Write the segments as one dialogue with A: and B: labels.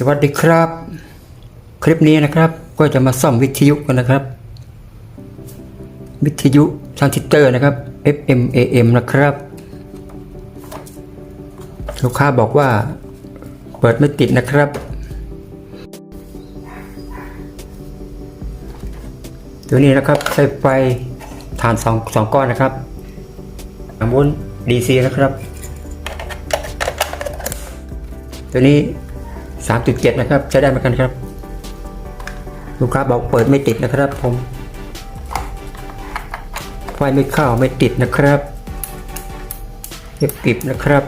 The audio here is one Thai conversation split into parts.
A: สวัสดีครับ คลิปนี้นะครับก็จะมาซ่อมวิทยุกันนะครับ วิทยุทรานซิสเตอร์นะครับ FM AM นะครับ ลูกค้าบอกว่า เปิดไม่ติดนะครับ ตัวนี้นะครับใช้ไฟฐานสองสองก้อนนะครับสามโวลต์ DC นะครับ ตัวนี้ 3.7 นะครับ ใช้ได้เหมือนกันครับ ลูกค้าบอกเปิดไม่ติดนะครับผมไฟไม่เข้าไม่ติดนะครับเก็บกิบนะครับ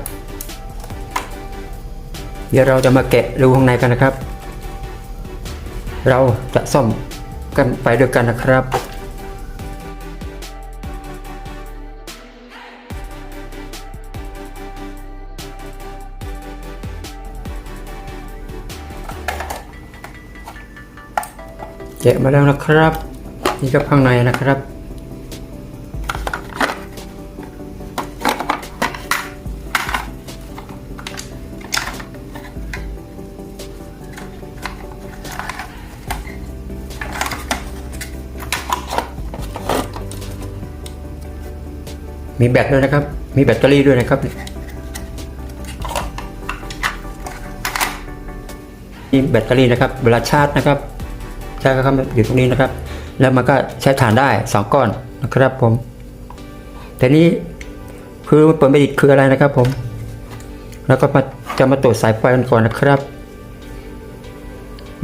A: เดี๋ยวเราจะมาแกะดูข้างในกันนะครับ เราจะซ่อมกันไปด้วยกันนะครับ แกะมาแล้วนะครับ นี่ก็ข้างในนะครับ มีแบตด้วยนะครับ มีแบตเตอรี่ด้วยนะครับนี่แบตเตอรี่นะครับเวลาชาร์จนะครับ ใช้ก็เข้ามาอยู่ตรงนี้นะครับ แล้วมันก็ใช้ฐานได้สองก้อนนะครับผม แต่นี้คือมันเปิดไม่ติดคืออะไรนะครับผม แล้วก็มาจะมาตรวจสายไฟกันก่อนนะครับ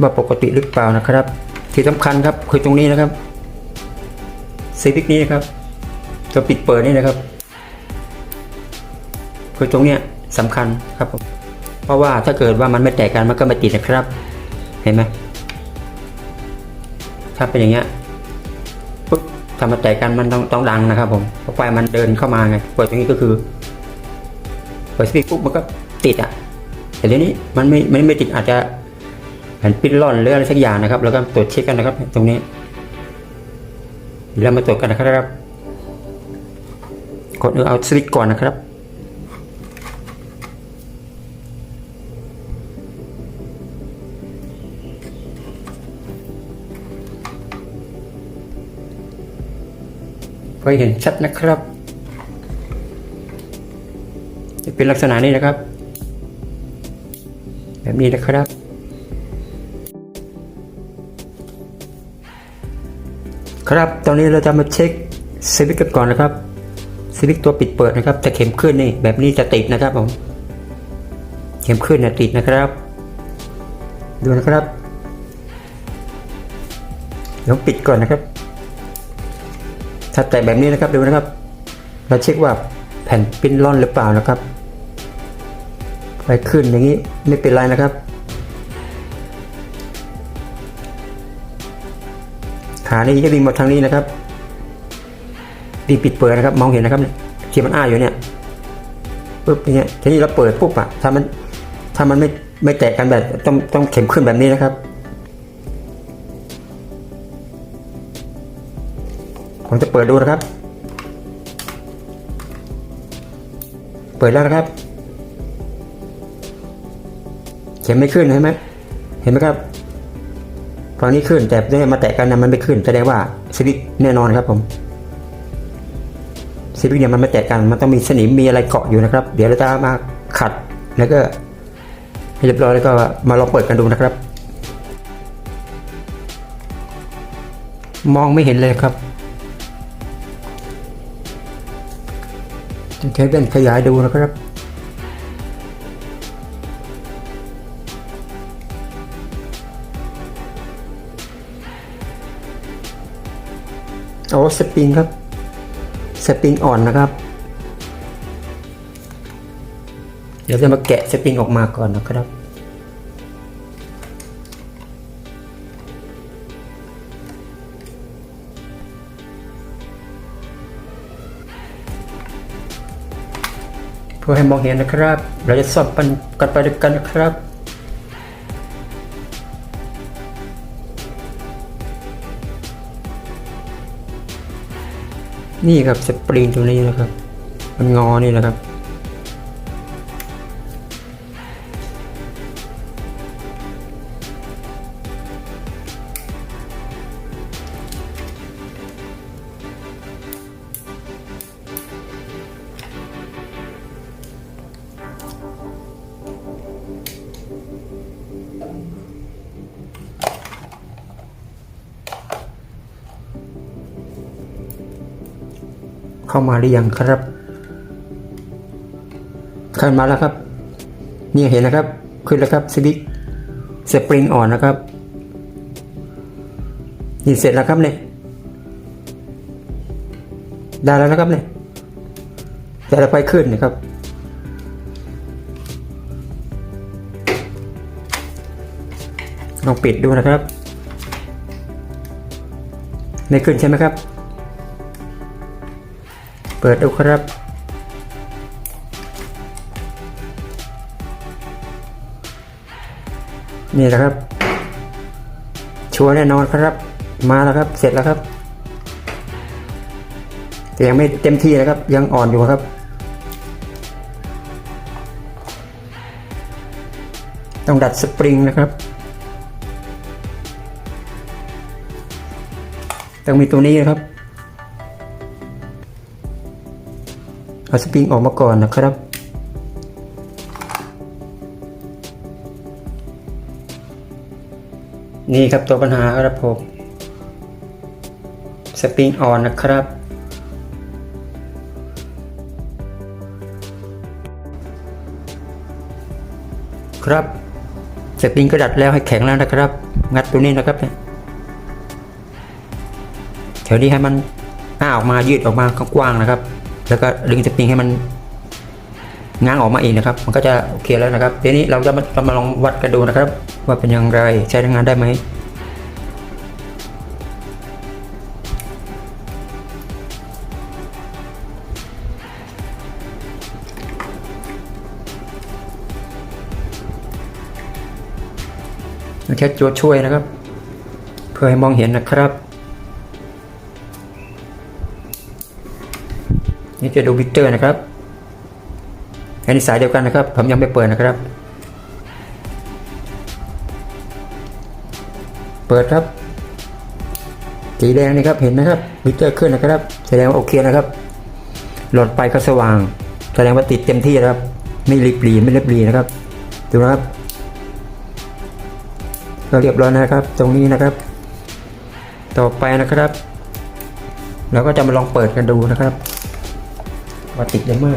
A: ว่าปกติหรือเปล่านะครับ ที่สำคัญครับคือตรงนี้นะครับซีพิกนี้นะครับตัวปิดเปิดนี่นะครับ คือตรงเนี้ยสำคัญครับผมเพราะว่าถ้าเกิดว่ามันไม่แตกกันมันก็ไม่ติดนะครับ เห็นไหม ถ้าเป็นอย่างเงี้ยปุ๊บทำมาแตกกันมันต้องต้องดังนะครับผมเพราะไฟมันเดินเข้ามาไงเปิดตรงนี้ก็คือเปิดสปีกปุ๊บมันก็ติดอะ แต่ทีนี้มันไม่ไม่ไม่ติดอาจจะแผ่นปิ้นร่อนหรืออะไรสักอย่างนะครับ แล้วก็ตรวจเช็คกันนะครับ ตรงนี้เดี๋ยวเรามาตรวจกันนะครับกดเอาสวิตช์ก่อนนะครับ ก็เห็นชัดนะครับ จะเป็นลักษณะนี้นะครับ แบบนี้นะครับ ครับตอนนี้เราจะมาเช็คสวิตช์กันก่อนนะครับสวิตช์ตัวปิดเปิดนะครับจะเข็มขึ้นนี่แบบนี้จะติดนะครับผมเข็มขึ้นนี่ยติดนะครับ ดูนะครับเดี๋ยวปิดก่อนนะครับ ถ้าแตะแบบนี้นะครับดูนะครับ เราเช็คว่าแผ่นปิ้นร่อนหรือเปล่านะครับไฟขึ้นอย่างนี้ไม่เป็นไรนะครับขานี้จะวิ่งมาทางนี้นะครับดีปิดเปิดนะครับ มองเห็นนะครับที่มันอ้าอยู่เนี่ยปุ๊บอย่างเงี้ยทีนี้เราเปิดปุ๊บอะถ้ามันถ้ามันไม่ไม่แตะกันแบบต้องต้องเข็มขึ้นแบบนี้นะครับ ผมจะเปิดดูนะครับ เปิดแล้วนะครับ เข็มไม่ขึ้นเห็นไหมเห็นไหมครับฝั่งนี้ขึ้นแต่เนี่ยมาแตะกันนะมันไม่ขึ้นแสดงว่าสวิตช์แน่นอนครับผมสวิตช์เนี่ยมันไม่แตะกันมันต้องมีสนิมมีอะไรเกาะอยู่นะครับ เดี๋ยวเราจะมาขัดแล้วก็ให้เรียบร้อยแล้วก็มาลองเปิดกันดูนะครับ มองไม่เห็นเลยครับ ใช้แว่นขยายดูนะครับโอ้สปริงครับ สปริงอ่อนนะครับ เดี๋ยวจะมาแกะสปริงออกมาก่อนนะครับ พื่อให้มองเห็นนะครับ เราจะสอบปันกันไปด้วยกันนะครับนี่ครับสปริงตรงนี้นะครับ มันงอนี่นะครับ เข้ามาหรือยังครับเข้ามาแล้วครับ นี่เห็นนะครับ ขึ้นแล้วครับสวิตสปริงอ่อนนะครับ นี่เสร็จแล้วครับเนี่ย ได้แล้วนะครับเนี่ย แต่ละไฟขึ้นนะครับลองปิดดูนะครับ ไม่ขึ้นใช่ไหมครับ เปิดดูครับ นี่แหละครับ ชัวร์แน่นอนครับ มาแล้วครับ เสร็จแล้วครับแต่ยังไม่เต็มที่นะครับ ยังอ่อนอยู่ครับ ต้องดัดสปริงนะครับต้องมีตัวนี้นะครับ เอาสปริงออกมาก่อนนะครับ นี่ครับตัวปัญหาครับผมสปริงอ่อนนะครับ ครับสปริงก็ดัดแล้วให้แข็งแล้วนะครับ งัดตัวนี้นะครับแถวนี้ให้มันอ้าออกมายืดออกมากว้างๆนะครับ แล้วก็ดึงสปริงให้มันง้างออกมาอีกนะครับ มันก็จะโอเคแล้วนะครับ ทีนี้เราจะมาเรามาลองวัดกันดูนะครับ ว่าเป็นอย่างไรใช้งานได้ไหมแค่ตัวช่วยนะครับ เพื่อให้มองเห็นนะครับ นี่จะดูบิตเตอร์นะครับอันนี้สายเดียวกันนะครับ ผมยังไม่เปิดนะครับ เปิดครับ สีแดงนี่ครับเห็นนะครับบิตเตอร์ขึ้นนะครับ แสดงว่าโอเคนะครับ หลอดไฟก็สว่าง แสดงว่าติดเต็มที่นะครับ ไม่ริบหรีไม่เรียบหรีนะครับ ดูนะครับก็เรียบร้อยนะครับ ตรงนี้นะครับ ต่อไปนะครับ เราก็จะมาลองเปิดกันดูนะครับ ว่าติดได้ไหม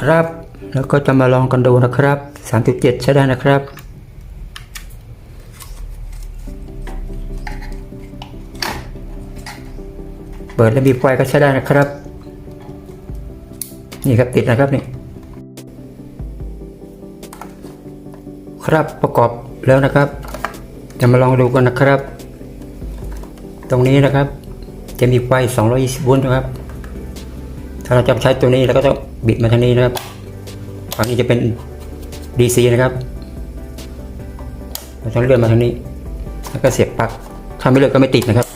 A: ครับ แล้วก็จะมาลองกันดูนะครับ 37 ใช้ได้นะครับ เปิดและบีบไฟก็ใช้ได้นะครับ นี่ครับติดนะครับนี่ ครับประกอบ แล้วนะครับ จะมาลองดูกันนะครับ ตรงนี้นะครับ จะมีไฟ 220โวลต์นะครับ ถ้าเราจะใช้ตัวนี้เราก็ต้องบิดมาทางนี้นะครับฝั่งนี้จะเป็น DC นะครับเราต้องเลื่อนมาทางนี้ แล้วก็เสียบปลั๊กถ้าไม่เลื่อนก็ไม่ติดนะครับ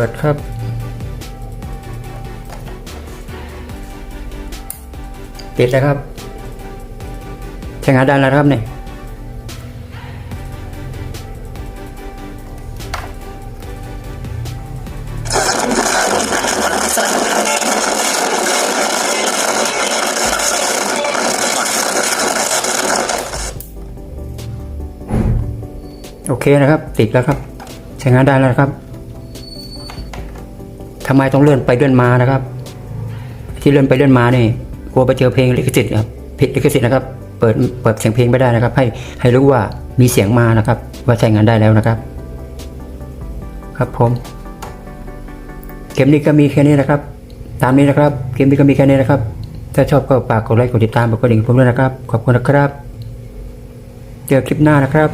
A: ปิดครับติดแล้วครับใช้งานได้แล้วครับเนี่ยโอเคนะครับ ติดแล้วครับ ใช้งานได้แล้วครับ ทำไมต้องเลื่อนไปเลื่อนมานะครับ ที่เลื่อนไปเลื่อนมานี่กลัวไปเจอเพลงลิขสิทธิ์ครับผิดลิขสิทธิ์นะครับ เปิดเปิดเสียงเพลงไม่ได้นะครับ ให้ให้รู้ว่ามีเสียงมานะครับ ว่าใช้งานได้แล้วนะครับ ครับผมเกมนี้ก็มีแค่นี้นะครับ ตามนี้นะครับ เกมนี้ก็มีแค่นี้นะครับ ถ้าชอบก็ฝากกดไลค์กดติดตามกดกระดิ่งผมด้วยนะครับ ขอบคุณนะครับ เจอคลิปหน้านะครับ